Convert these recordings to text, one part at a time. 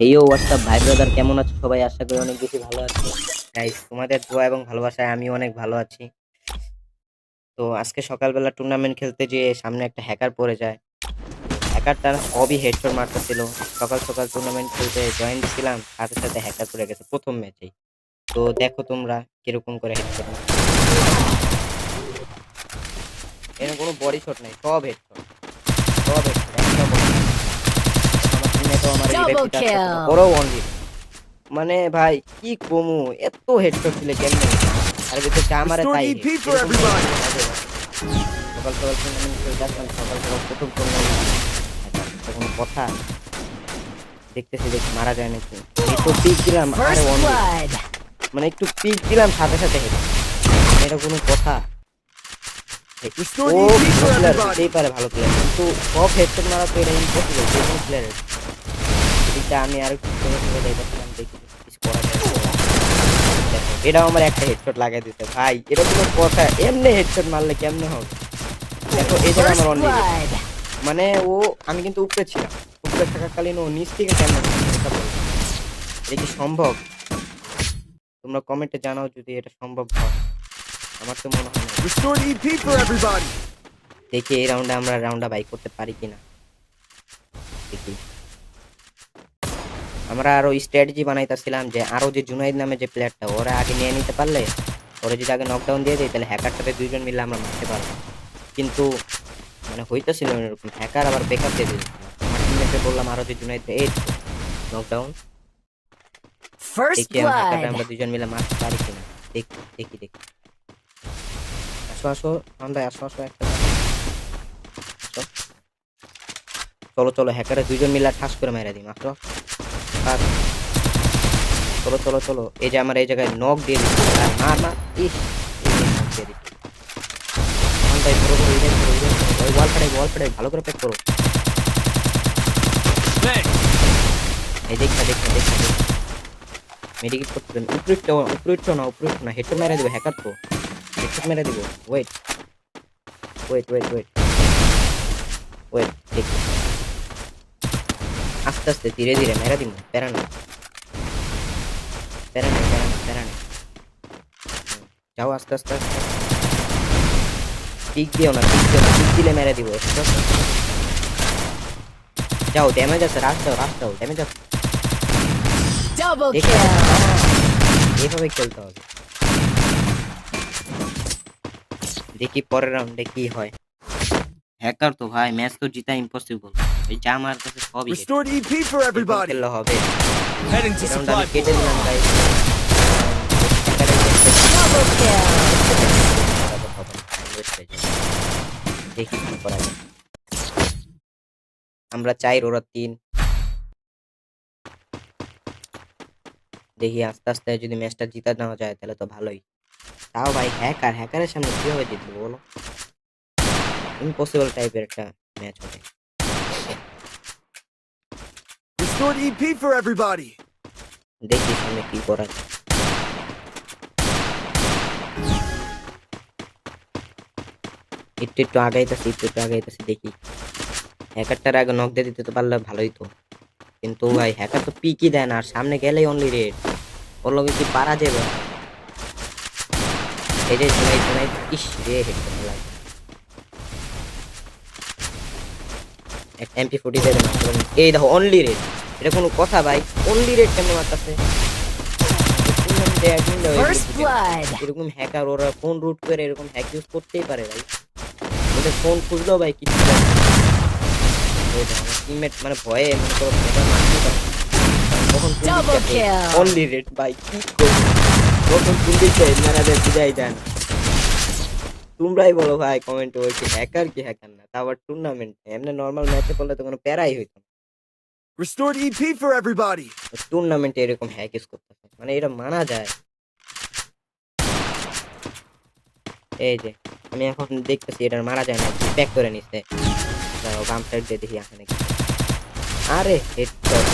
হেইও WhatsApp ভাই brother কেমন আছো সবাই? আশা করি অনেক বেশি ভালো আছো। গাইস তোমাদের দোয়া এবং ভালোবাসায় আমি অনেক ভালো আছি। তো আজকে সকালবেলা টুর্নামেন্ট খেলতে যেয়ে সামনে একটা হ্যাকার পড়ে যায়। হ্যাকারটা সবই হেডশট মারতেছিল। সকাল সকাল টুর্নামেন্ট খেলতে জয়েন ছিলাম সাথে সাথে হ্যাকার পড়ে গেছে প্রথম ম্যাচেই তো দেখো তোমরা কীরকম করে হেডশট এর কোনো বডি শট নাই, সব হেডশট সব একটা body shot। আমার teammate ও আমার Double revive দিতে ওরাও মানে ভাই কি কমু? এত হেডশট দিলে কেমনে? আর তাই. সকাল সকাল সকাল সকাল প্রথম কোনো কথা। দেখতেছি দেখি মারা যায় নাকি। একটু পিক দিলাম আরে. মানে একটু পিক দিলাম সাথে সাথে এটা কোনো কথা। ও প্লেয়ার হতেই পারে ভালো প্লেয়ার কিন্তু সব হেডশট মারা তো এটা ইম্পসিবল যে কোনো প্লেয়ারের এদিকটা আমি আর একটু করে করে দেখছিলাম দেখি কিছু করা যায় কি না। দেখো, এটাও আমার একটা হেডশট লাগাই দিতে। ভাই এটা কোনো কথা এমনি হেডশট মারলে কেমনে হবে? দেখো এই আমার মানে ও আমি কিন্তু উপরে ছিলাম। উপরে থাকাকালীন ও নিচ থেকে কেমন এটা কি সম্ভব? তোমরা কমেন্টে জানাও যদি এটা সম্ভব হয়। আমার তো মনে হয়. দেখি এই রাউন্ডে আমরা রাউন্ডটা বাই করতে পারি কিনা দেখি আমরা আরও স্ট্র্যাটেজি বানাইতেছিলাম যে আরও যে জুনাইদ নামে যে প্লেয়ারটা ওরা আগে নিয়ে নিতে পারলে ওরা যদি আগে নকডাউন দিয়ে দেয় তাহলে হ্যাকারটাকে দুইজন মিলে আমরা মারতে পারব। কিন্তু মানে হইতেছিল এরকম হ্যাকার আবার বেকআপ দিয়ে দিয়েছিল আমার বললাম আরও যে জুনাইদ এই নকডাউন দেখি আমরা. দুজন মিলে মারতে পারি কিনা। দেখি দেখি দেখি। আসো আসো আমরা আসো আসো একটা। চলো চলো হ্যাকারে দুইজন মিলে ঠাস করে মেরে দিই আসো আর চলো চলো চলো। এই যে আমার এই জায়গায় নক দিয়ে দিচ্ছি। আর মার মার ওয়াল ফাটাই ওয়াল ভালো করে প্যাক করো। এই দেখা দেখা দেখা দেখা। মেডিকেট করতে দেন উপরিটটা না উপরিটটা না। হেডশট মেরে দেবো হ্যাকার তো। হেডশট মেরে দেবো। Wait wait wait wait wait দেখি। আস্তে আস্তে ধীরে ধীরে মেরে দিব প্যারা না প্যারা নেই প্যারা নেই প্যারা নেই হুম, যাও আস্তে আস্তে আস্তে পিক দিও না পিক দিও না পিক দিলে মেরে দিব ঠিক আছে যাও ড্যামেজ আছে রাশ দাও রাশ দাও ড্যামেজ আছে Double দেখে kill. এভাবে খেলতে হবে দেখি পরের রাউন্ডে কি হয় হ্যাকার তো ভাই ম্যাচ তো জিতা ইম্পসিবল এই যা আমার কাছে সবই EP for এরকম everybody. খেললে হবে। কেটে দিলাম গাই দেখি কি করা যায়। আমরা চাই ওরা তিন। দেখি আস্তে আস্তে যদি ম্যাচটা জিতা নেওয়া যায় তাহলে তো ভালোই। তাও ভাই হ্যাকার হ্যাকারের সামনে কীভাবে জিতবো বলো? ইম্পসিবল টাইপের একটা ম্যাচ হবে। Restore EP for everybody. দেখি সামনে কি করা যায়। একটু একটু আগাইতেছি একটু একটু আগাইতেছি দেখি। হ্যাকারটার আগে নক দিয়ে দিতে তো পারলে ভালোই তো। কিন্তু ভাই হ্যাকার তো পিকই দেয় না আর সামনে গেলেই অনলি রেড ওর লগে কি পারা যাবে? এই যে শোনাই শোনাই ইস রে হেডফোন লাগে এমপি ফুটি দেবে না এই দেখো অনলি রেড এটা কোনো কথা ভাই অনলি রেড কেমন মারতাছে? এরকম হ্যাকার ওরা ফোন রুট করে এরকম হ্যাক ইউজ করতেই পারে ভাই। ওদের ফোন খুঁজলেও ভাই কিছু টিমমেট মানে ভয়ে মনে করো তখন অনলি রেড ভাই কি করব? তখন পুলিশ চাই ম্যানেজার বুঝাই দেন তোমরাই বলো ভাই কমেন্টে ওই হ্যাকার কি হ্যাকার না তা আবার টুর্নামেন্ট এমনি নর্মাল ম্যাচে করলে তো কোনো প্যারাই হইতো না। Restore EP for everybody. টুর্নামেন্টে এরকম হ্যাক ইউজ করতেছে মানে এটা মানা যায়। এই যে আমি এখন দেখতেছি এটা মারা যায় না প্যাক করে নিচ্ছে বাম সাইড দিয়ে দেখি নাকি? আরে হেডশট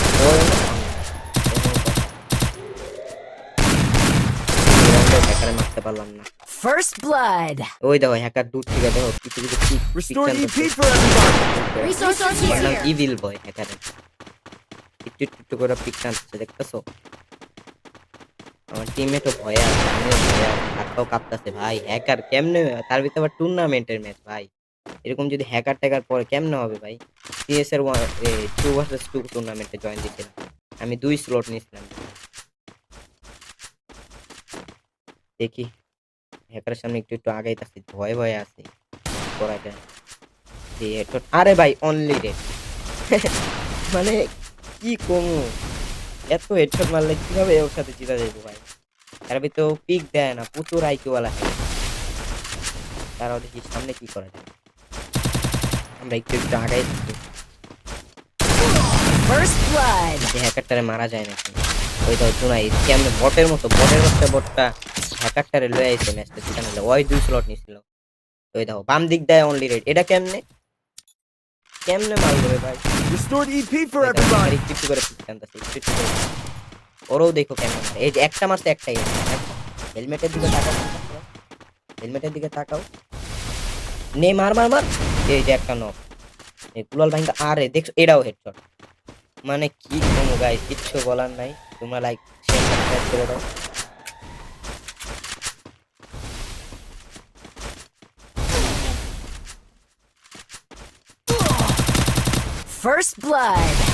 মারতে পারলাম না। First blood. ওই দেখো হ্যাকার দূর থেকে দেখো কিছু কিছু pick Restore EP for everybody. Resources here. Evil boy হ্যাকারে একটু একটু একটু করে পিক টানছে দেখতেছো? আমার টিমমেটও ভয়ে আছে আমিও ভয়ে আছি হাতটাও কাঁপতেছে ভাই। হ্যাকার কেমনে তার ভিতরে আবার টুর্নামেন্টের ম্যাচ ভাই। এরকম যদি হ্যাকার ট্যাকার পরে কেমনে হবে ভাই? সিএস এর টু ভার্সেস টু টুর্নামেন্টে জয়েন দিয়েছিলাম আমি দুই স্লট নিয়েছিলাম। দেখি। হ্যাকারের সামনে একটু একটু আগাইতেছি ভয়ে ভয়ে আছি। আরে ভাই অনলি রে মানে কি কমু? এত হেডশট মারলে কীভাবে ওর সাথে জিতা যাব ভাই? তার ভিতরে পিক দেয় না প্রচুর আইকিওয়ালা তারাও দেখি সামনে কি করা যায় আমরা একটু একটু আগাই থাকি হ্যাকারটারে মারা যায় নাকি? ওই তো শোনাই কেমন বটের মতো বটের মতো বটটা হ্যাকারটারে লয়ে আইছে ম্যাচটা জিতানো ওই দুই স্লট নিছিল। ওই দেখো বাম দিক দেয় অনলি রেড এটা কেমনে? কেমনে মারলো রে ভাই? For ওই দেখো, everybody. একটু করে পিক টানতাছে, একটু করে। ওরও দেখো কেমন এই যে একটা মারছে একটাই হেলমেটের দিকে তাকাও। হেলমেটের দিকে তাকাও। নে মার মার মার। এই যে একটা নক এই কুলাল ভাইঙ্গা আরে দেখছ এটাও হেডশট মানে কি কোনো গাই কিচ্ছু বলার নাই। তোমরা লাইক শেয়ার সাবস্ক্রাইব করে দাও। First blood.